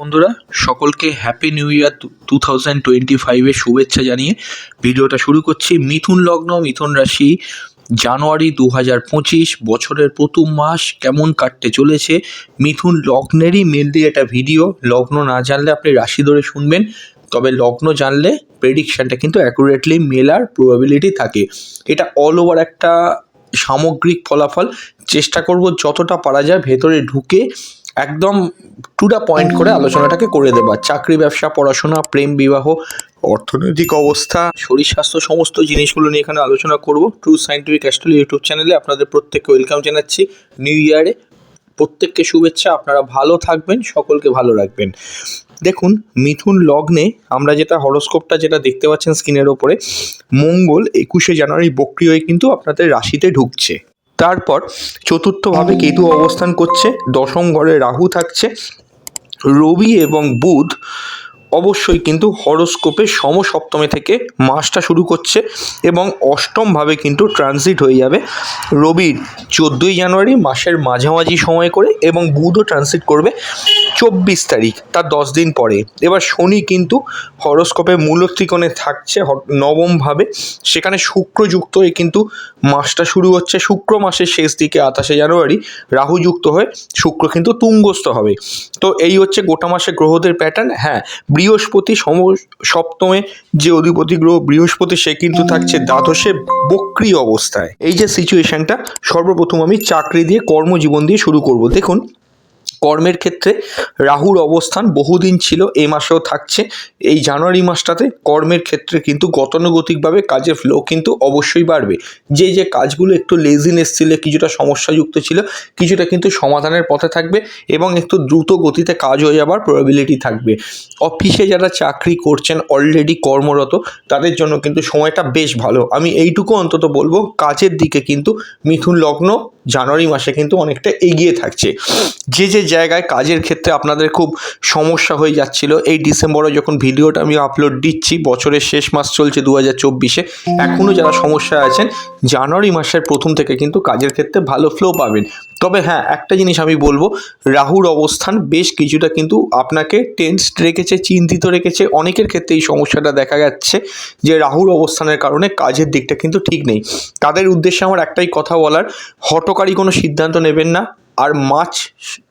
বন্ধুরা, সকলকে happy new year two thousand twenty ফাইভের শুভেচ্ছা জানিয়ে ভিডিওটা শুরু করছি। মিথুন লগ্ন, মিথুন রাশি, জানুয়ারি দু হাজার পঁচিশ, বছরের প্রথম মাস কেমন কাটতে চলেছে? মিথুন লগ্নেরই মেনলি এটা ভিডিও। লগ্ন না জানলে আপনি রাশি ধরে শুনবেন, তবে লগ্ন জানলে প্রেডিকশানটা কিন্তু অ্যাকুরেটলি মেলার প্রবাবিলিটি থাকে। এটা অল ওভার একটা সামগ্রিক ফলাফল। চেষ্টা করব যতটা পারা যায় ভেতরে ঢুকে একদম টু দা পয়েন্ট করে আলোচনাটাকে করে দেবা। চাকরি, ব্যবসা, পড়াশোনা, প্রেম, বিবাহ, অর্থনৈতিক অবস্থা, শরীর স্বাস্থ্য, সমস্ত জিনিসগুলো নিয়ে এখানে আলোচনা করব। ট্রু সাইন্টিফিক অ্যাস্ট্রোলি ইউটিউব চ্যানেলে আপনাদের প্রত্যেককে ওয়েলকাম জানাচ্ছি। নিউ ইয়ারে প্রত্যেককে শুভেচ্ছা। আপনারা ভালো থাকবেন, সকলকে ভালো রাখবেন। দেখুন, মিথুন লগ্নে আমরা যেটা হরোস্কোপটা যেটা দেখতে পাচ্ছেন স্ক্রিনের ওপরে, মঙ্গল একুশে জানুয়ারি বক্রি হয়ে কিন্তু আপনাদের রাশিতে ঢুকছে। তারপর চতুর্থভাবে কেতু অবস্থান করছে। দশম ঘরে রাহু থাকছে। রবি এবং বুধ অবশ্যই কিন্তু হরোস্কোপে সমসপ্তমে থেকে মাসটা শুরু করছে এবং অষ্টমভাবে কিন্তু ট্রানজিট হয়ে যাবে। রবির চোদ্দোই জানুয়ারি মাসের মাঝামাঝি সময় করে এবং বুধও ট্রানজিট করবে। চব্বিশ তারিখ, তার দশ দিন পরে। এবার শনি কিন্তু হরস্কোপে মূল ত্রিকোণে থাকছে নবমভাবে। সেখানে শুক্র যুক্ত হয়ে কিন্তু মাসটা শুরু হচ্ছে। শুক্র মাসের শেষ দিকে, আঠাশে জানুয়ারি রাহু যুক্ত হয়ে শুক্র কিন্তু তুঙ্গস্থ হবে। তো এই হচ্ছে গোটা মাসে গ্রহদের প্যাটার্ন হ্যাঁ বৃহস্পতি সম, সপ্তমে যে অধিপতি গ্রহ, বৃহস্পতি সে কিন্তু থাকছে দ্বাদশে বক্রি অবস্থায়। এই যে সিচুয়েশনটা সর্বপ্রথম আমি চাকরি দিয়ে কর্মজীবন দিয়ে শুরু করব। দেখুন কর্মের ক্ষেত্রে রাহুর অবস্থান বহুদিন ছিল এই মাসেও থাকছে। এই জানুয়ারি মাসটাতে কর্মের ক্ষেত্রে কিন্তু গতানুগতিকভাবে কাজের ফ্লো কিন্তু অবশ্যই বাড়বে। যে যে কাজগুলো একটু লেজিনেস ছিল, কিছুটা সমস্যাযুক্ত ছিল, কিছুটা কিন্তু সমাধানের পথে থাকবে এবং একটু দ্রুত গতিতে কাজ হয়ে যাবার প্রবাবিলিটি থাকবে। অফিসে যারা চাকরি করছেন অলরেডি কর্মরত, তাদের জন্য কিন্তু সময়টা বেশ ভালো। আমি এইটুকু অন্তত বলব, কাজের দিকে কিন্তু মিথুন লগ্ন জানুয়ারি মাসে কিন্তু অনেকটা এগিয়ে থাকছে। যে যে জায়গায় কাজের ক্ষেত্রে আপনাদের খুব সমস্যা হয়ে যাচ্ছিল। এই ডিসেম্বরে যখন ভিডিওটা আমি আপলোড দিচ্ছি, বছরের শেষ মাস চলছে দু হাজার চব্বিশে এখনও যারা সমস্যায় আছেন, জানুয়ারি মাসের প্রথম থেকে কিন্তু কাজের ক্ষেত্রে ভালো ফ্লো পাবেন। তবে হ্যাঁ একটা জিনিস আমি বলব, রাহুর অবস্থান বেশ কিছুটা কিন্তু আপনাকে টেন্স রেখেছে, চিন্তিত রেখেছে। অনেকের ক্ষেত্রে এই সমস্যাটা দেখা যাচ্ছে যে রাহুর অবস্থানের কারণে কাজের দিকটা কিন্তু ঠিক নেই। তাদের উদ্দেশ্যে আমার একটাই কথা বলার, হটকারী কোনো সিদ্ধান্ত নেবেন না। আর মার্চ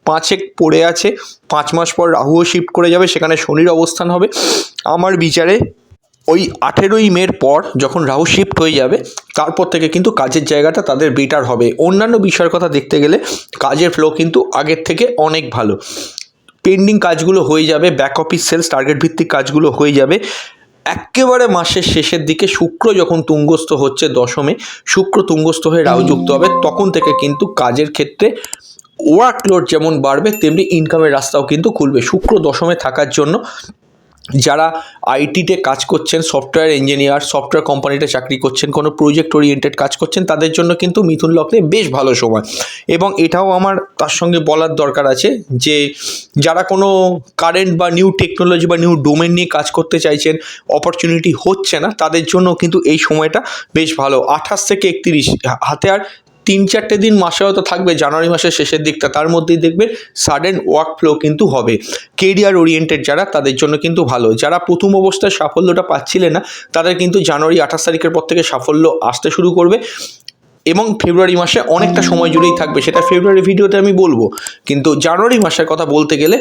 পাঁচেক পড়ে আছে, পাঁচ মাস পর রাহুও শিফট করে যাবে, সেখানে শনির অবস্থান হবে। আমার বিচারে ওই আঠেরোই মের পর যখন রাহু শিফট হয়ে যাবে, তারপর থেকে কিন্তু কাজের জায়গাটা তাদের বেটার হবে। অন্যান্য বিষয়ের কথা দেখতে গেলে কাজের ফ্লো কিন্তু আগের থেকে অনেক ভালো। পেন্ডিং কাজগুলো হয়ে যাবে ব্যাক অফিস সেলস টার্গেট ভিত্তিক কাজগুলো হয়ে যাবে। একেবারে মাসের শেষের দিকে শুক্র যখন তুঙ্গস্থ হচ্ছে দশমে, শুক্র তুঙ্গস্থ হয়ে রাহু যুক্ত হবে, তখন থেকে কিন্তু কাজের ক্ষেত্রে ওয়ার্কলোড যেমন বাড়বে, তেমনি ইনকামের রাস্তাও কিন্তু খুলবে। শুক্র দশমে থাকার জন্য যারা আইটিতে কাজ করছেন সফটওয়্যার ইঞ্জিনিয়ার সফটওয়্যার কোম্পানিতে চাকরি করছেন, কোনো প্রজেক্ট ওরিয়েন্টেড কাজ করছেন, তাদের জন্য কিন্তু মিথুন লগ্নে বেশ ভালো সময়। এবং এটাও আমার তার সঙ্গে বলার দরকার আছে যে, যারা কোনো কারেন্ট বা নিউ টেকনোলজি বা নিউ ডোমেন নিয়ে কাজ করতে চাইছেন অপরচুনিটি হচ্ছে না, তাদের জন্য কিন্তু এই সময়টা বেশ ভালো। আঠাশ থেকে একত্রিশ, হাতে আর তিন চারটে দিন মাসে হয়তো থাকবে, জানুয়ারি মাসের শেষের দিকটা, তার মধ্যেই দেখবে সাডেন ওয়ার্ক ফ্লো কিন্তু হবে। কেরিয়ার ওরিয়েন্টেড যারা, তাদের জন্য কিন্তু ভালো। যারা প্রথম অবস্থায় সাফল্যটা পাচ্ছিলেন না, তাদের কিন্তু জানুয়ারি আঠাশ তারিখের পর থেকে সাফল্য আসতে শুরু করবে এবং ফেব্রুয়ারি মাসে অনেকটা সময় জুড়েই থাকবে। সেটা ফেব্রুয়ারি ভিডিওতে আমি বলব। কিন্তু জানুয়ারি মাসের কথা বলতে গেলে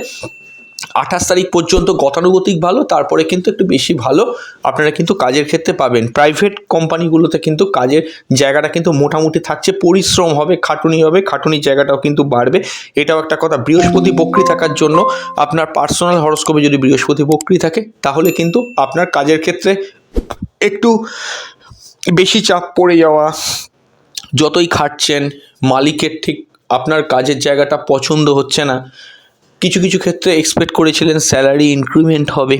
আঠাশ তারিখ পর্যন্ত গতানুগতিক ভালো, তারপরে কিন্তু একটু বেশি ভালো। আপনারা কিন্তু কাজের ক্ষেত্রে পাবেন। প্রাইভেট কোম্পানিগুলোতে কিন্তু কাজের জায়গাটা কিন্তু মোটামুটি থাকছে, পরিশ্রম হবে, খাটুনি হবে, খাটুনির জায়গাটাও কিন্তু বাড়বে। এটাও একটা কথা, বৃহস্পতি বক্রি থাকার জন্য আপনার পার্সোনাল হরস্কোপে যদি বৃহস্পতি বক্রি থাকে, তাহলে কিন্তু আপনার কাজের ক্ষেত্রে একটু বেশি চাপ পড়ে যাওয়া, যতই খাটছেন, মালিকের ঠিক আপনার কাজের জায়গাটা পছন্দ হচ্ছে না কিছু কিছু ক্ষেত্রে এক্সপেক্ট করেছিলেন স্যালারি ইনক্রিমেন্ট হবে।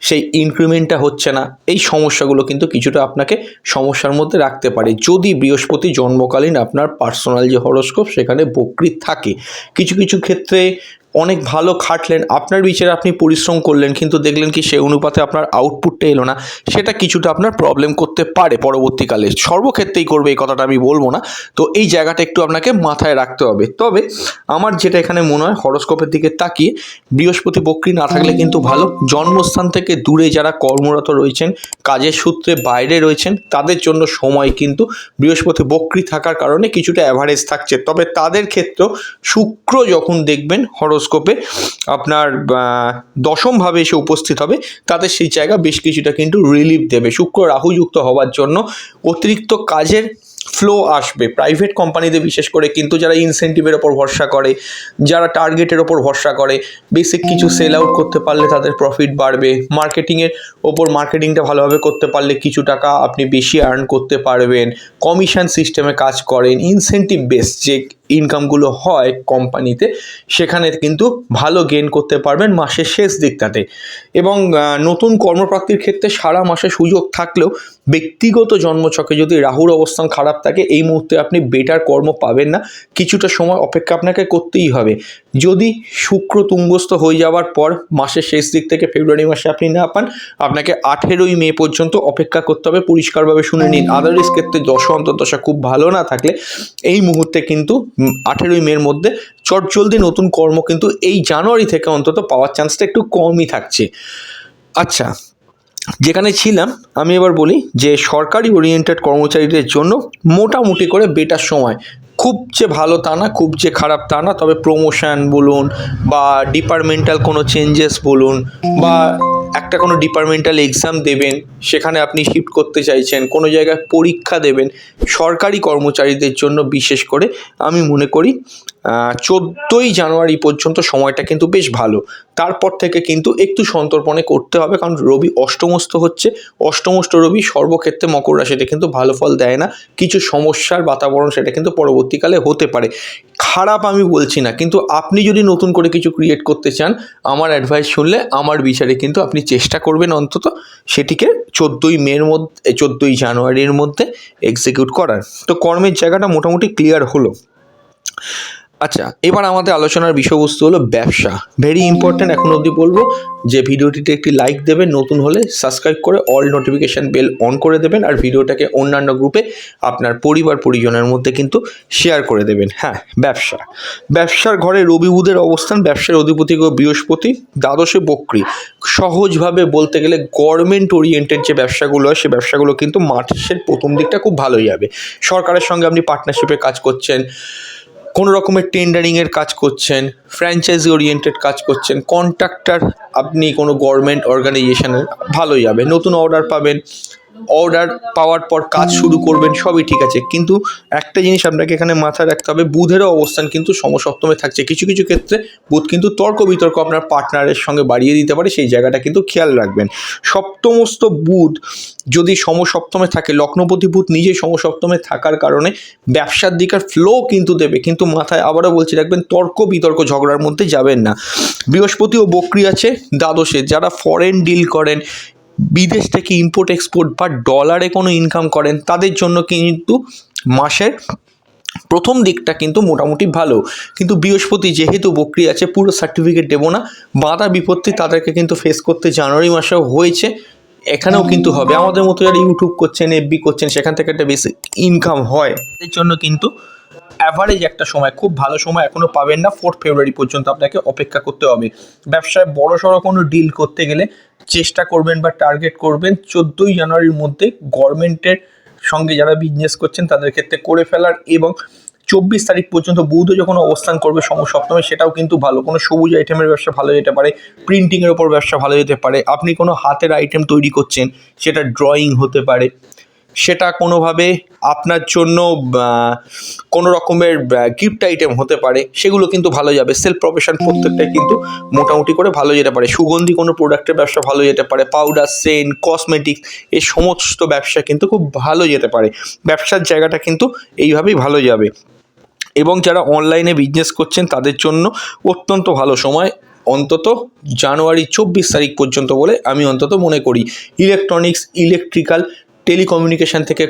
সেই ইনক্রিমেন্টটা হচ্ছে না। এই সমস্যাগুলো কিন্তু কিছুটা আপনাকে সমস্যার মধ্যে রাখতে পারে। যদি বৃহস্পতি জন্মকালীন আপনার পার্সোনাল যে হরস্কোপ সেখানে বকৃত থাকে, কিছু কিছু ক্ষেত্রে অনেক ভালো খাটলেন, আপনার বিচারে আপনি পরিশ্রম করলেন, কিন্তু দেখলেন কি সেই অনুপাতে আপনার আউটপুটটা এলো না, সেটা কিছুটা আপনার প্রবলেম করতে পারে পরবর্তীকালে। সর্বক্ষেত্রেই করবে, এই কথাটা আমি বলব না। তো এই জায়গাটা একটু আপনাকে মাথায় রাখতে হবে। তবে আমার যেটা এখানে মনে হয় হরস্কোপের দিকে তাকিয়ে, বৃহস্পতি বক্রী না থাকলে কিন্তু ভালো। জন্মস্থান থেকে দূরে যারা কর্মরত রয়েছেন, কাজের সূত্রে বাইরে রয়েছেন, তাদের জন্য সময় কিন্তু বৃহস্পতি বক্রী থাকার কারণে কিছুটা অ্যাভারেজ থাকছে। তবে তাদের ক্ষেত্রেও শুক্র যখন দেখবেন হরোস্কোপে আপনার দশমভাবে এসে উপস্থিত হবে। তাতে সেই জায়গা বেশ কিছুটা কিন্তু রিলিফ দেবে। শুক্র রাহুযুক্ত হওয়ার জন্য অতিরিক্ত কাজের ফ্লো আসবে। প্রাইভেট কোম্পানিতে বিশেষ করে কিন্তু যারা ইনসেন্টিভের ওপর ভরসা করে, যারা টার্গেটের ওপর ভরসা করে বেসিক কিছু সেল আউট করতে পারলে তাদের প্রফিট বাড়বে। মার্কেটিংয়ের ওপর মার্কেটিংটা ভালোভাবে করতে পারলে কিছু টাকা আপনি বেশি আর্ন করতে পারবেন। কমিশন সিস্টেমে কাজ করেন। ইনসেন্টিভ বেস যে ইনকামগুলো হয় কোম্পানিতে সেখানে কিন্তু ভালো গেন করতে পারবেন মাসের শেষ দিকটাতে। এবং নতুন কর্মপ্রাপ্তির ক্ষেত্রে সারা মাসে সুযোগ থাকলেও ব্যক্তিগত জন্মছকে যদি রাহুর অবস্থান খারাপ থাকে, এই মুহূর্তে আপনি বেটার কর্ম পাবেন না। কিছুটা সময় অপেক্ষা আপনাকে করতেই হবে। যদি শুক্র তুঙ্গস্থ হয়ে যাওয়ার পর মাসের শেষ দিক থেকে ফেব্রুয়ারি মাসে আপনি না পান, আপনাকে আঠেরোই মে পর্যন্ত অপেক্ষা করতে হবে। পরিষ্কারভাবে শুনে নিন। আদার্স ক্ষেত্রে দশ, অন্তর্দশা খুব ভালো না থাকলে এই মুহূর্তে কিন্তু আঠেরোই মের মধ্যে চটজলদি নতুন কর্ম কিন্তু এই জানুয়ারি থেকে অন্তত পাওয়ার চান্সটা একটু কমই থাকছে। আচ্ছা যেখানে ছিলাম, আমি এবার বলি যে সরকারি ওরিয়েন্টেড কর্মচারীদের জন্য মোটামুটি করে বেটার সময়। খুব যে ভালো তা না, খুব যে খারাপ তা না, তবে প্রমোশন বলুন বা ডিপার্টমেন্টাল কোনো চেঞ্জেস বলুন বা একটা কোনো ডিপার্টমেন্টাল এক্সাম দেবেন, সেখানে আপনি শিফট করতে চাইছেন, কোনো জায়গায় পরীক্ষা দেবেন সরকারি কর্মচারীদের জন্য বিশেষ করে, আমি মনে করি চোদ্দোই জানুয়ারি পর্যন্ত সময়টা কিন্তু বেশ ভালো। তারপর থেকে কিন্তু একটু সন্তর্পণে করতে হবে, কারণ রবি অষ্টমস্ত হচ্ছে। অষ্টমস্ত রবি সর্বক্ষেত্রে মকর রাশিতে কিন্তু ভালো ফল দেয় না। কিছু সমস্যার বাতাবরণ সেটা কিন্তু পরবর্তীকালে হতে পারে। খারাপ আমি বলছি না, কিন্তু আপনি যদি নতুন করে কিছু ক্রিয়েট করতে চান, আমার অ্যাডভাইস শুনলে আমার বিচারে কিন্তু আপনি চেষ্টা করবেন অন্তত সেটিকে চোদ্দোই মের মধ্যে চোদ্দোই জানুয়ারির মধ্যে এক্সিকিউট করার। তো কর্মের জায়গাটা মোটামুটি ক্লিয়ার হলো। আচ্ছা এবার আমাদের আলোচনার বিষয়বস্তু হলো ব্যবসা। ভেরি ইম্পর্ট্যান্ট এখন অবধি বলব যে ভিডিওটিতে একটি লাইক দেবেন, নতুন হলে সাবস্ক্রাইব করে অল নোটিফিকেশান বেল অন করে দেবেন আর ভিডিওটাকে অন্যান্য গ্রুপে আপনার পরিবার, পরিজনের মধ্যে কিন্তু শেয়ার করে দেবেন। হ্যাঁ ব্যবসা। ব্যবসার ঘরে রবি বুধের অবস্থান, ব্যবসার অধিপতি গো বৃহস্পতি, দ্বাদশে বক্রী। সহজভাবে বলতে গেলে গভর্নমেন্ট ওরিয়েন্টেড যে ব্যবসাগুলো হয়, সে ব্যবসাগুলো কিন্তু মাসের প্রথম দিকটা খুব ভালোই যাবে সরকারের সঙ্গে আপনি পার্টনারশিপে কাজ করছেন কোনো রকমের টেন্ডারিংয়ের কাজ করছেন ফ্র্যাঞ্চাইজি ওরিয়েন্টেড কাজ করছেন কন্ট্রাক্টর আপনি কোনো গভর্নমেন্ট অর্গানাইজেশনের ভালো যাবে নতুন অর্ডার পাবেন অর্ডার পাওয়ার পর কাজ শুরু করবেন, সবই ঠিক আছে। কিন্তু একটা জিনিস আপনাকে এখানে মাথায় রাখতে হবে, বুধেরও অবস্থান কিন্তু সমসপ্তমে থাকছে। কিছু কিছু ক্ষেত্রে বুধ কিন্তু তর্ক বিতর্ক আপনার পার্টনারের সঙ্গে বাড়িয়ে দিতে পারে, সেই জায়গাটা কিন্তু খেয়াল রাখবেন। সপ্তমস্ত বুধ যদি সমসপ্তমে থাকে, লগ্নপতি বুধ নিজে সমসপ্তমে থাকার কারণে ব্যবসার দিকের ফ্লো কিন্তু দেবে। কিন্তু মাথায় আবারও বলছি, রাখবেন তর্ক বিতর্ক ঝগড়ার মধ্যে যাবেন না। বৃহস্পতি ও বক্রি আছে, দ্বাদশে। যারা ফরেন ডিল করেন বিদেশ থেকে ইম্পোর্ট এক্সপোর্ট বা ডলারে কোনো ইনকাম করেন, তাদের জন্য কিন্তু মাসের প্রথম দিকটা কিন্তু মোটামুটি ভালো। কিন্তু বৃহস্পতি যেহেতু বক্রি আছে, পুরো সার্টিফিকেট দেবো না। বাধা বিপত্তি তাদেরকে কিন্তু ফেস করতে জানুয়ারি মাসেও হয়েছে, এখানেও কিন্তু হবে। আমাদের মতো যারা ইউটিউব করছেন এফবি করছেন, সেখান থেকে একটা বেশি ইনকাম হয়। এর জন্য কিন্তু অ্যাভারেজ একটা সময়, খুব ভালো সময় এখনও পাবেন না। ফোর্থ ফেব্রুয়ারি পর্যন্ত আপনাকে অপেক্ষা করতে হবে। ব্যবসায় বড় সড়ো কোনো ডিল করতে গেলে চেষ্টা করবেন বা টার্গেট করবেন চোদ্দোই জানুয়ারির মধ্যে গভর্নমেন্টের সঙ্গে যারা বিজনেস করছেন তাদের ক্ষেত্রে করে ফেলার এবং চব্বিশ তারিখ পর্যন্ত বৌদ্ধ যখন অবস্থান করবে সমসপ্তমে সেটাও কিন্তু ভালো। কোনো সবুজ আইটেমের ব্যবসা ভালো যেতে পারে প্রিন্টিংয়ের ওপর ব্যবসা ভালো যেতে পারে। আপনি কোনো হাতের আইটেম তৈরি করছেন, সেটা ড্রয়িং হতে পারে। সেটা কোনোভাবে আপনার জন্য কোনো রকমের গিফট আইটেম হতে পারে, সেগুলো কিন্তু ভালো যাবে। সেলফ প্রফেশন প্রত্যেকটাই কিন্তু মোটামুটি করে ভালো যেতে পারে। সুগন্ধি কোনো প্রোডাক্টের ব্যবসা ভালো যেতে পারে। পাউডার সেন্ট কসমেটিক্স এই সমস্ত ব্যবসা কিন্তু খুব ভালো যেতে পারে। ব্যবসার জায়গাটা কিন্তু এইভাবেই ভালো যাবে। এবং যারা অনলাইনে বিজনেস করছেন, তাদের জন্য অত্যন্ত ভালো সময়। অন্তত জানুয়ারি চব্বিশ তারিখ পর্যন্ত বলে আমি অন্তত মনে করি। ইলেকট্রনিক্স ইলেকট্রিক্যাল টেলিকমিউনিকেশন থেকে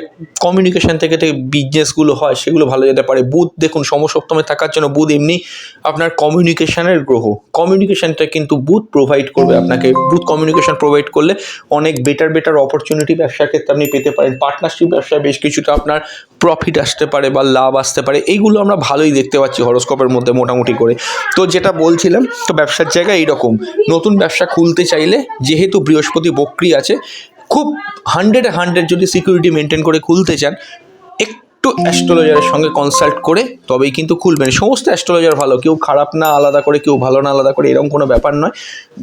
কমিউনিকেশান থেকে থেকে বিজনেসগুলো হয়, সেগুলো ভালো যেতে পারে। বুধ, দেখুন, সমসপ্তমে থাকার জন্য বুধ এমনি আপনার কমিউনিকেশানের গ্রহ। কমিউনিকেশানটা কিন্তু বুধ প্রোভাইড করবে আপনাকে। বুধ কমিউনিকেশন প্রোভাইড করলে অনেক বেটার বেটার অপরচুনিটি ব্যবসার ক্ষেত্রে আপনি পেতে পারেন। পার্টনারশিপ ব্যবসায় বেশ কিছুটা আপনার প্রফিট আসতে পারে বা লাভ আসতে পারে। এইগুলো আমরা ভালোই দেখতে পাচ্ছি হরস্কোপের মধ্যে মোটামুটি করে। তো যেটা বলছিলাম, তো ব্যবসার জায়গা এইরকম। নতুন ব্যবসা খুলতে চাইলে যেহেতু বৃহস্পতি বক্রি আছে খুব হান্ড্রেড হান্ড্রেড যদি সিকিউরিটি মেনটেন করে খুলতে চান, একটু অ্যাস্ট্রোলজারের সঙ্গে কনসাল্ট করে তবেই কিন্তু খুলবেন। সমস্ত অ্যাস্ট্রোলজার ভালো, কেউ খারাপ না, আলাদা করে, কেউ ভালো না, আলাদা করে, এরকম কোনো ব্যাপার নয়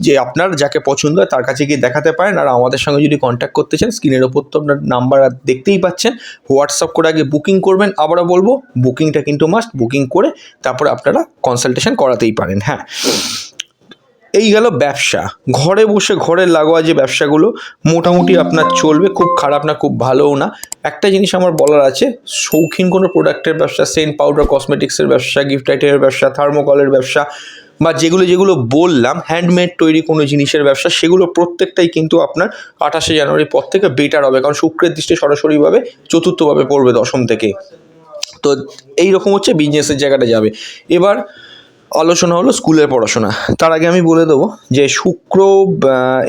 যে আপনার যাকে পছন্দ হয় তার কাছে গিয়ে দেখাতে পারেন আর আমাদের সঙ্গে যদি কন্ট্যাক্ট করতে চান স্ক্রিনের ওপর তো আপনার নাম্বার দেখতেই পাচ্ছেন। হোয়াটসঅ্যাপ করে আগে বুকিং করবেন, আবারও বলব বুকিংটা কিন্তু মাস্ট বুকিং করে তারপরে আপনারা কনসালটেশন করাতেই পারেন হ্যাঁ। এই গেল ব্যবসা। ঘরে বসে ঘরে লাগোয়া যে ব্যবসাগুলো, মোটামুটি আপনার চলবে, খুব খারাপ না, খুব ভালোও না। একটা জিনিস আমার বলার আছে, শৌখিন কোনো প্রোডাক্টের ব্যবসা সেন্ট পাউডার কসমেটিক্সের ব্যবসা গিফট আইটেমের ব্যবসা থার্মোকলের ব্যবসা, বা যেগুলো যেগুলো বললাম হ্যান্ডমেড তৈরি কোনো জিনিসের ব্যবসা, সেগুলো প্রত্যেকটাই কিন্তু আপনার আঠাশে জানুয়ারির পর থেকে বেটার হবে, কারণ শুক্রের দৃষ্টি সরাসরিভাবে, চতুর্থভাবে পড়বে দশম থেকে। তো এই রকম হচ্ছে বিজনেসের জায়গাটা যাবে। এবার আলোচনা হলো স্কুলের পড়াশোনা। তার আগে আমি বলে দেবো যে শুক্র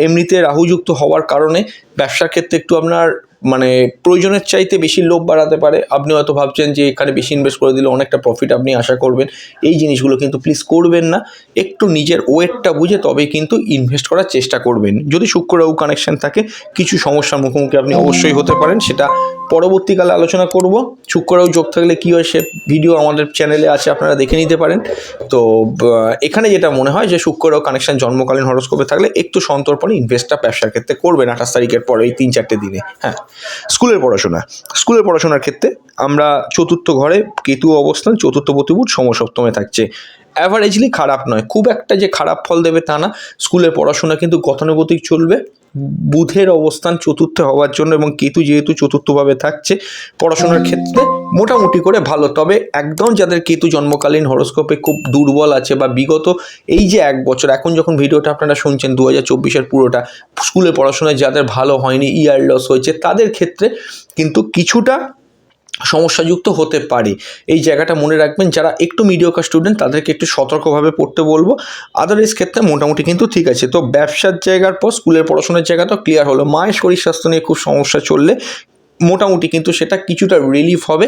এমনিতে রাহুযুক্ত হওয়ার কারণে ব্যবসার ক্ষেত্রে একটু আপনার মানে প্রয়োজনের চাইতে বেশি লোভ বাড়াতে পারে। আপনি হয়তো ভাবছেন যে এখানে বেশি ইনভেস্ট করে দিলে অনেকটা প্রফিট আপনি আশা করবেন। এই জিনিসগুলো কিন্তু প্লিজ করবেন না। একটু নিজের ওয়েটটা বুঝে তবেই কিন্তু ইনভেস্ট করার চেষ্টা করবেন। যদি শুক্র রাহু কানেকশন থাকে, কিছু সমস্যার মুখোমুখি আপনি অবশ্যই হতে পারেন, সেটা পরবর্তীকালে আলোচনা করব। শুক্র যোগ থাকলে কী হয় সে ভিডিও আমাদের চ্যানেলে আছে, আপনারা দেখে নিতে পারেন। তো এখানে যেটা মনে হয় যে শুক্র রাহু কানেকশন জন্মকালীন হরস্কোপে থাকলে একটু সন্তর্পণে ইনভেস্টটা ব্যবসার ক্ষেত্রে করবেন। আঠাশ তারিখের পরে, এই তিন চারটে দিনে। হ্যাঁ। স্কুলের পড়াশোনা। স্কুলের পড়াশোনার ক্ষেত্রে আমরা চতুর্থ ঘরে কেতু অবস্থান, চতুর্থ প্রতিভূত সমসপ্তমে থাকছে। অ্যাভারেজলি খারাপ নয়, খুব একটা যে খারাপ ফল দেবে তা না। স্কুলের পড়াশোনা কিন্তু গতানুগতিক চলবে। বুধের অবস্থান চতুর্থে হওয়ার জন্য এবং কেতু যেহেতু চতুর্থভাবে থাকছে, পড়াশোনার ক্ষেত্রে মোটামুটি করে ভালো। তবে একদম যাদের কেতু জন্মকালীন হরস্কোপে খুব দুর্বল আছে বা বিগত এই যে এক বছর, এখন যখন ভিডিওটা আপনারা শুনছেন দু হাজার চব্বিশের পুরোটা, স্কুলে পড়াশোনায় যাদের ভালো হয়নি, ইয়ার লস হয়েছে, তাদের ক্ষেত্রে কিন্তু কিছুটা সমস্যাযুক্ত হতে পারে। এই জায়গাটা মনে রাখবেন, যারা একটু মিডিয়াকার স্টুডেন্ট তাদেরকে একটু সতর্কভাবে পড়তে বলব। আদারওয়াইজ ক্ষেত্রে মোটামুটি কিন্তু ঠিক আছে। তো ব্যবসার জায়গার পর, স্কুলের পড়াশোনার জায়গা তো ক্লিয়ার হলো। মায়ের শরীর স্বাস্থ্য নিয়ে খুব সমস্যা চললে মোটামুটি কিন্তু সেটা কিছুটা রিলিফ হবে।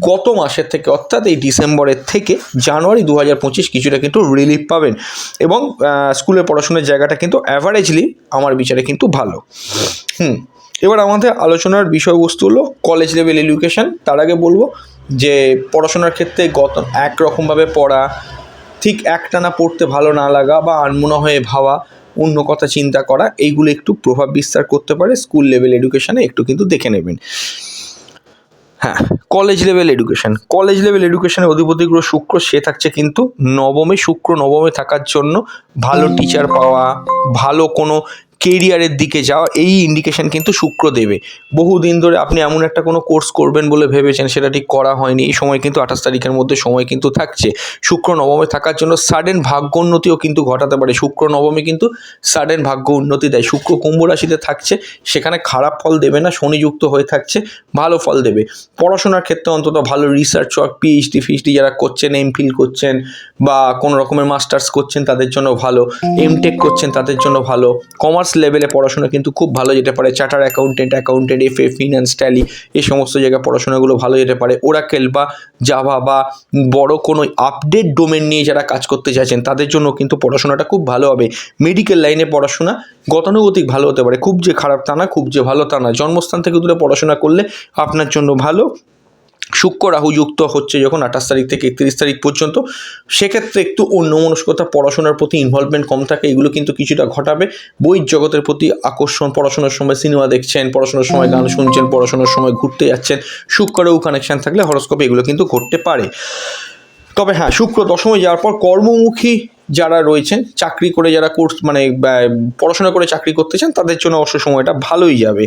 গত মাসের থেকে, অর্থাৎ এই ডিসেম্বরের থেকে জানুয়ারি দু হাজার পঁচিশ কিছুটা কিন্তু রিলিফ পাবেন। এবং স্কুলের পড়াশোনার জায়গাটা কিন্তু অ্যাভারেজলি আমার বিচারে কিন্তু ভালো। হুম। এবার আমাদের আলোচনার বিষয়বস্তু হলো কলেজ লেভেল এডুকেশন তার আগে বলব যে পড়াশোনার ক্ষেত্রে গত একরকমভাবে পড়া, ঠিক একটানা পড়তে ভালো না লাগা বা আনমনা হয়ে ভাবা, অন্য কথা চিন্তা করা, এইগুলো একটু প্রভাব বিস্তার করতে পারে স্কুল লেভেল এডুকেশানে একটু কিন্তু দেখে নেবেন। হ্যাঁ college level education college level এডুকেশনের অধিপতি গ্রহ শুক্র, সে থাকছে কিন্তু নবমে। শুক্র নবমে থাকার জন্য ভালো টিচার পাওয়া, ভালো কোনো কেরিয়ারের দিকে যাওয়া, এই ইন্ডিকেশন কিন্তু শুক্র দেবে। বহুদিন ধরে আপনি এমন একটা কোনো কোর্স করবেন বলে ভেবেছেন, সেটা ঠিক করা হয়নি। এই সময় কিন্তু আঠাশ তারিখের মধ্যে সময় কিন্তু থাকছে। শুক্র নবমে থাকার জন্য সাডেন ভাগ্য উন্নতিও কিন্তু ঘটাতে পারে। শুক্র নবমে কিন্তু সাডেন ভাগ্য উন্নতি দেয়। শুক্র কুম্ভ রাশিতে থাকছে, সেখানে খারাপ ফল দেবে না, শনিযুক্ত হয়ে থাকছে, ভালো ফল দেবে। পড়াশোনার ক্ষেত্রে অন্তত ভালো রিসার্চ ওয়ার্ক পিএইচডি ফিএইচডি যারা করছেন এমফিল করছেন, বা কোনো রকমের মাস্টার্স করছেন, তাদের জন্য ভালো। এমটেক করছেন, তাদের জন্য ভালো। কমার্স লেভেলে পড়াশোনা কিন্তু খুব ভালো যেতে পারে। Charter accountant accountant F A finance Tally এই সমস্ত জায়গায় পড়াশোনাগুলো ভালো যেতে পারে। ওরাকেল বা জাভা বা বড় কোনো আপডেট ডোমেন নিয়ে যারা কাজ করতে চাইছেন, তাদের জন্য কিন্তু পড়াশোনাটা খুব ভালো হবে। মেডিকেল লাইনে পড়াশোনা গতানুগতিক ভালো হতে পারে। খুব যে খারাপ তা না, খুব যে ভালো তা না। জন্মস্থান থেকে দূরে পড়াশোনা করলে আপনার জন্য ভালো। শুক্র রাহু যুক্ত হচ্ছে যখন আঠাশ তারিখ থেকে একত্রিশ তারিখ পর্যন্ত, সেক্ষেত্রে একটু অন্যমনস্কতা, পড়াশোনার প্রতি ইনভলভমেন্ট কম থাকে, এগুলো কিন্তু কিছুটা ঘটাবে। বই জগতের প্রতি আকর্ষণ, পড়াশোনার সময় সিনেমা দেখছেন, পড়াশোনার সময় গান শুনছেন, পড়াশোনার সময় ঘুরতে যাচ্ছেন, শুক্র রাহু কানেকশন থাকলে হরস্কোপে এগুলো কিন্তু ঘটতে পারে। তবে হ্যাঁ শুক্র দশমে যাওয়ার পর কর্মমুখী যারা রয়েছেন, চাকরি করে যারা কোর্স মানে পড়াশোনা করে চাকরি করতে চান, তাদের জন্য অবশ্য সময়টা ভালোই যাবে।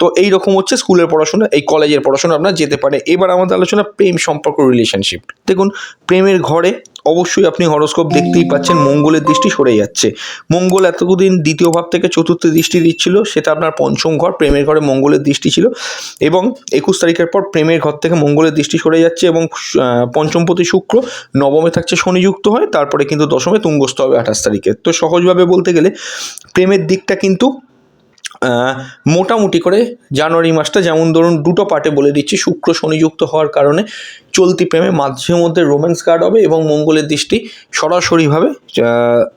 তো এই রকম হচ্ছে স্কুলের পড়াশোনা, এই কলেজের পড়াশোনা আপনার যেতে পারে। এবার আমাদের আলোচনা প্রেম সম্পর্ক রিলেশনশিপ দেখুন, প্রেমের ঘরে অবশ্যই আপনি হরস্কোপ দেখতেই পাচ্ছেন, মঙ্গলের দৃষ্টি সরে যাচ্ছে। মঙ্গল এতদিন দ্বিতীয় ভাব থেকে চতুর্থ দৃষ্টি দিচ্ছিল, সেটা আপনার পঞ্চম ঘর, প্রেমের ঘরে মঙ্গলের দৃষ্টি ছিল এবং একুশ তারিখের পর প্রেমের ঘর থেকে মঙ্গলের দৃষ্টি সরে যাচ্ছে এবং পঞ্চমপতি শুক্র নবমে থাকছে শনিযুক্ত হয়, তারপরে কিন্তু দশমে তুঙ্গস্থ হবে আঠাশ তারিখে। তো সহজভাবে বলতে গেলে প্রেমের দিকটা কিন্তু মোটামুটি করে জানুয়ারি মাসটা যেমন ধরুন দুটো পার্টে বলে দিচ্ছি, শুক্র শনিযুক্ত হওয়ার কারণে চলতি প্রেমে মাঝে মধ্যে রোম্যান্স গার্ড হবে এবং মঙ্গলের দৃষ্টি সরাসরিভাবে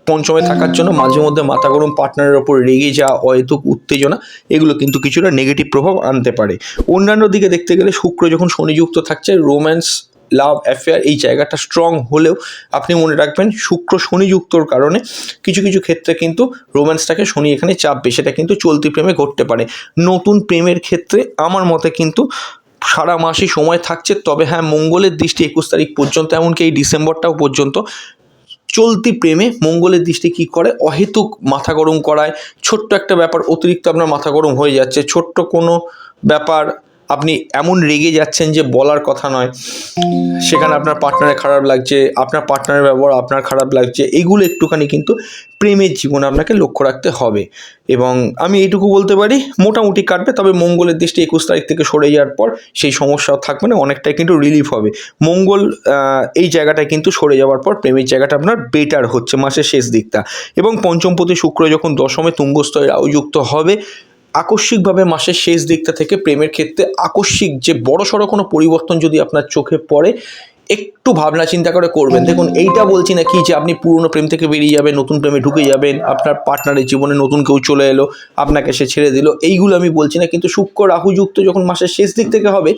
পঞ্চমে থাকার জন্য মাঝে মধ্যে মাথা গরম পার্টনারের ওপর রেগে যাওয়া, অহেতুক উত্তেজনা, এগুলো কিন্তু কিছুটা নেগেটিভ প্রভাব আনতে পারে। অন্যান্য দিকে দেখতে গেলে শুক্র যখন শনিযুক্ত থাকছে রোম্যান্স লাভ অ্যাফেয়ার এই জায়গাটা স্ট্রং হলেও আপনি মনে রাখবেন শুক্র শনিযুক্তর কারণে কিছু কিছু ক্ষেত্রে কিন্তু রোম্যান্সটাকে শনি এখানে চাপবে, সেটা কিন্তু চলতি প্রেমে ঘটতে পারে। নতুন প্রেমের ক্ষেত্রে আমার মতে কিন্তু সারা মাসই সময় থাকছে, তবে হ্যাঁ মঙ্গলের দৃষ্টি একুশ তারিখ পর্যন্ত, এমনকি এই ডিসেম্বরটাও পর্যন্ত। চলতি প্রেমে মঙ্গলের দৃষ্টি কী করে? অহেতুক মাথা গরম করায়। ছোট্ট একটা ব্যাপার, অতিরিক্ত আপনার মাথা গরম হয়ে যাচ্ছে। ছোট্ট কোনো ব্যাপার আপনি এমন রেগে যাচ্ছেন যে বলার কথা নয়। সেখানে আপনার পার্টনারের খারাপ লাগছে, আপনার পার্টনারের ব্যবহার আপনার খারাপ লাগছে, এগুলো একটুখানি কিন্তু প্রেমের জীবনে আপনাকে লক্ষ্য রাখতে হবে। এবং আমি এইটুকু বলতে পারি, মোটামুটি কাটবে, তবে মঙ্গলের দৃষ্টি একুশ তারিখ থেকে সরে যাওয়ার পর সেই সমস্যাও থাকবে না, অনেকটাই কিন্তু রিলিফ হবে। মঙ্গল এই জায়গাটায় কিন্তু সরে যাওয়ার পর প্রেমের জায়গাটা আপনার বেটার হচ্ছে মাসের শেষ দিকটা। এবং পঞ্চমপতি শুক্র যখন দশমে তুঙ্গস্তরে আয়োযুক্ত হবে আকস্মিকভাবে মাসের শেষ দিকটা থেকে প্রেমের ক্ষেত্রে আকস্মিক যে বড় সড়ো কোনো পরিবর্তন যদি আপনার চোখে পড়ে একটু ভাবনা চিন্তা করে করবেন। দেখুন এইটা বলছি না কি যে আপনি পুরনো প্রেম থেকে বেরিয়ে যাবেন নতুন প্রেমে ঢুকে যাবেন আপনার পার্টনারের জীবনে নতুন কেউ চলে এলো আপনাকে সে ছেড়ে দিল এইগুলো আমি বলছি না। কিন্তু শুক্র রাহুযুক্ত যখন মাসের শেষ দিক থেকে হবে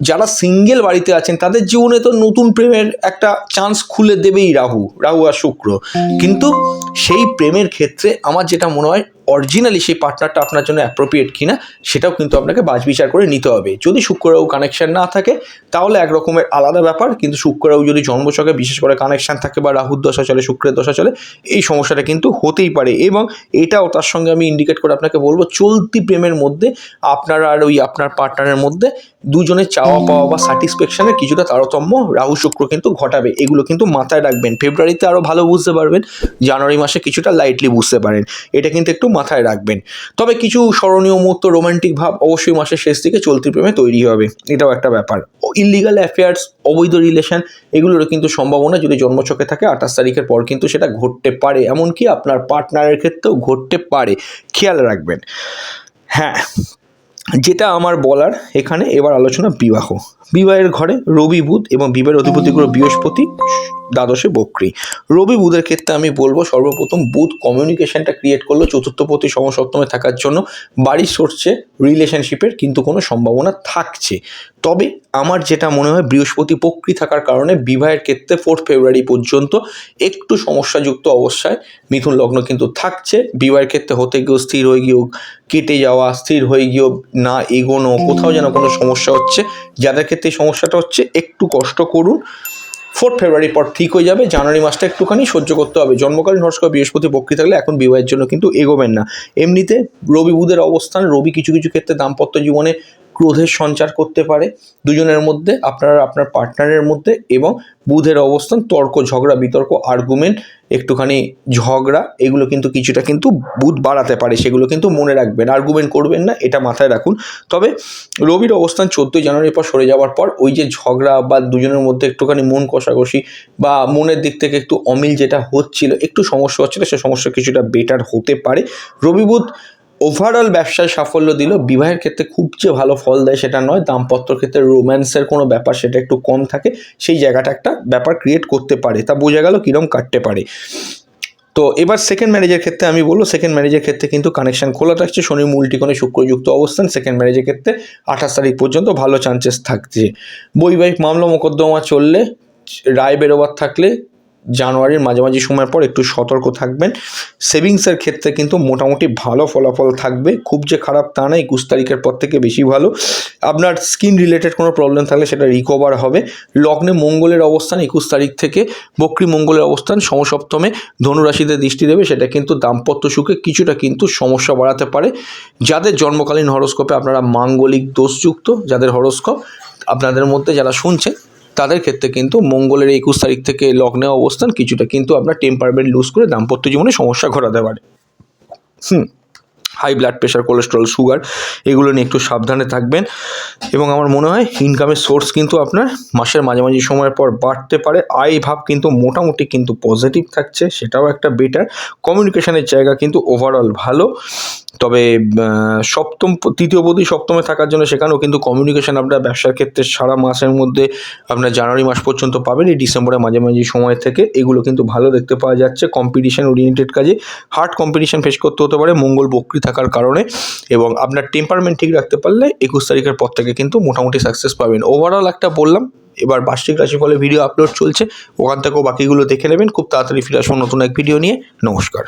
যারা সিঙ্গেল বাড়িতে আছেন তাদের জীবনে তো নতুন প্রেমের একটা চান্স খুলে দেবেই রাহু রাহু আর শুক্র। কিন্তু সেই প্রেমের ক্ষেত্রে আমার যেটা মনে হয় অরিজিনালি সেই পার্টনারটা আপনার জন্য অ্যাপ্রোপ্রিয়েট কিনা, সেটাও কিন্তু আপনাকে বাজ বিচার করে নিতে হবে। যদি শুক্ররাহু কানেকশান না থাকে, তাহলে এক রকমের আলাদা ব্যাপার, কিন্তু শুক্ররাহু যদি জন্মছকে বিশেষ করে কানেকশান থাকে বা রাহুর দশা চলে, শুক্রের দশা চলে, এই সমস্যাটা কিন্তু হতেই পারে। এবং এটাও তার সঙ্গে আমি ইন্ডিকেট করে আপনাকে বলব, চলতি প্রেমের মধ্যে আপনার আর ওই আপনার পার্টনারের মধ্যে দুজনের চাওয়া পাওয়া বা স্যাটিসফ্যাকশনের কিছুটা তারতম্য রাহু শুক্র কিন্তু ঘটাবে। এগুলো কিন্তু মাথায় রাখবেন। ফেব্রুয়ারিতে আরও ভালো বুঝতে পারবেন, জানুয়ারি মাসে কিছুটা লাইটলি বুঝতে পারেন। এটা কিন্তু একটু মাথায় রাখবেন। তবে কিছু স্মরণীয় মুহূর্ত রোমান্টিক ভাব অবশ্যই মাসের শেষ থেকে চলতি প্রেমে তৈরি হবে। এটাও একটা ব্যাপার। ইলিগাল অ্যাফেয়ার্স অবৈধ রিলেশন এগুলোরও কিন্তু সম্ভাবনা যদি জন্মছকে থাকে, আঠাশ তারিখের পর কিন্তু সেটা ঘটতে পারে। এমনকি আপনার পার্টনারের ক্ষেত্রেও ঘটতে পারে। খেয়াল রাখবেন। হ্যাঁ যেটা আমার বলার এখানে এবার আলোচনা বিবাহ। বিবাহের ঘরে রবি বুধ এবং বিবাহের অধিপতি গ্রহ বৃহস্পতি দ্বাদশে বক্রী। রবি বুধের ক্ষেত্রে আমি বলব সর্বপ্রথম বুধ কমিউনিকেশনটা ক্রিয়েট করল চতুর্থপতি, সমসপ্তমে থাকার জন্য। বাড়ির সোর্সে রিলেশনশিপের কিন্তু কোনো সম্ভাবনা থাকছে। তবে আমার যেটা মনে হয় বৃহস্পতি বক্রী থাকার কারণে বিবাহের ক্ষেত্রে ফোর্থ ফেব্রুয়ারি পর্যন্ত একটু সমস্যাযুক্ত অবস্থায় মিথুন লগ্ন কিন্তু থাকছে। বিবাহের ক্ষেত্রে হতে গিয়েও স্থির হয়ে গিয়েও কেটে যাওয়া, স্থির হয়ে গিয়েও না এগোনো, কোথাও যেন কোনো সমস্যা হচ্ছে। যাদের ক্ষেত্রে সমস্যাটা হচ্ছে, একটু কষ্ট করুন। ফোর্থ ফেব্রুয়ারি পর ঠিক হয়ে যাবে। জানুয়ারি মাসটা একটুখানি সহ্য করতে হবে। জন্মকালীন হর্ষক বৃহস্পতি পক্ষী থাকলে এখন বিবাহের জন্য কিন্তু এগোবেন না। এমনিতে রবি বুধের অবস্থান, রবি কিছু কিছু ক্ষেত্রে দাম্পত্য জীবনে ক্রোধের সঞ্চার করতে পারে। দুজনের মধ্যে আপনার আপনার পার্টনারের মধ্যে এবং বুধের অবস্থান, তর্ক, ঝগড়া, বিতর্ক আর্গুমেন্ট একটুখানি ঝগড়া, এগুলো কিন্তু কিছুটা কিন্তু বুধ বাড়াতে পারে, সেগুলো কিন্তু মনে রাখবেন। আর্গুমেন্ট করবেন না, এটা মাথায় রাখুন। তবে রবির অবস্থান চোদ্দোই জানুয়ারির পর সরে যাওয়ার পর ওই যে ঝগড়া বা দুজনের মধ্যে একটুখানি মন কষাকষি বা মনের দিক থেকে একটু অমিল যেটা হচ্ছিল, একটু সমস্যা হচ্ছিল, সে সমস্যা কিছুটা বেটার হতে পারে। রবি বুধ ওভারঅল ব্যবসায় সাফল্য দিল। বিবাহের ক্ষেত্রে খুব যে ভালো ফল দেয় সেটা নয়। দাম্পত্যর ক্ষেত্রে রোম্যান্সের কোনো ব্যাপার সেটা একটু কম থাকে। সেই জায়গাটা একটা ব্যাপার ক্রিয়েট করতে পারে। তা বোঝা গেল কীরকম কাটতে পারে। তো এবার সেকেন্ড ম্যারেজের ক্ষেত্রে আমি বলব সেকেন্ড ম্যারেজের ক্ষেত্রে কিন্তু কানেকশন খোলা থাকছে। শনি মূলটিকোণে শুক্রযুক্ত অবস্থান। সেকেন্ড ম্যারেজের ক্ষেত্রে আঠাশ তারিখ পর্যন্ত ভালো চান্সেস থাকছে। বৈবাহিক মামলা মোকদ্দমা চললে, রায় বেরোবার থাকলে জানুয়ারির মাঝামাঝি সময়ের পর একটু সতর্ক থাকবেন। সেভিংসের ক্ষেত্রে কিন্তু মোটামুটি ভালো ফলাফল থাকবে। খুব যে খারাপ তা না একুশ তারিখের পর থেকে বেশি ভালো। আপনার স্কিন রিলেটেড কোনো প্রবলেম থাকলে সেটা রিকভার হবে। লগ্নে মঙ্গলের অবস্থান, একুশ তারিখ থেকে বক্রী মঙ্গলের অবস্থান, সমসপ্তমে ধনুরাশিতে দৃষ্টি দেবে, সেটা কিন্তু দাম্পত্য সুখে কিছুটা কিন্তু সমস্যা বাড়াতে পারে। যাদের জন্মকালীন হরস্কোপে আপনারা মাঙ্গলিক দোষযুক্ত, যাদের হরস্কোপ, আপনাদের মধ্যে যারা শুনছেন তাদের ক্ষেত্রে কিন্তু মঙ্গলের একুশ তারিখ থেকে লগ্নে অবস্থান কিছুটা কিন্তু আপনার টেম্পারমেন্ট লুজ করে দাম্পত্য জীবনে সমস্যা ঘটাতে পারে। হুম। High blood pressure cholesterol sugar এগুলো নিয়ে একটু সাবধানে থাকবেন। এবং আমার মনে হয় ইনকামের সোর্স কিন্তু আপনার মাসের মাঝামাঝি সময়ের পর বাড়তে পারে। আয় ভাব কিন্তু মোটামুটি কিন্তু পজিটিভ থাকছে, সেটাও একটা বেটার কমিউনিকেশনের জায়গা কিন্তু ওভারঅল ভালো। তবে সপ্তম, তৃতীয় পদী সপ্তমে থাকার জন্য সেখানেও কিন্তু কমিউনিকেশন আপনার ব্যবসার ক্ষেত্রে সারা মাসের মধ্যে আপনার জানুয়ারি মাস পর্যন্ত পাবেন। এই ডিসেম্বরের মাঝামাঝি সময় থেকে এগুলো কিন্তু ভালো দেখতে পাওয়া যাচ্ছে। কম্পিটিশন ওরিয়েন্টেড কাজে হার্ড কম্পিটিশন ফেস করতে হতে পারে। মঙ্গল বক্রি থাকার কারণে এবং আপনার টেম্পারমেন্ট ঠিক রাখতে পারলে একুশ তারিখের পর থেকে কিন্তু মোটামুটি সাকসেস পাবেন। ওভারঅল একটা বললাম, এবার বার্ষিক রাশিফলে ভিডিও আপলোড চলছে, ওখান থেকেও বাকিগুলো দেখে নেবেন। খুব তাড়াতাড়ি ফিরে আসব নতুন এক ভিডিও নিয়ে। নমস্কার।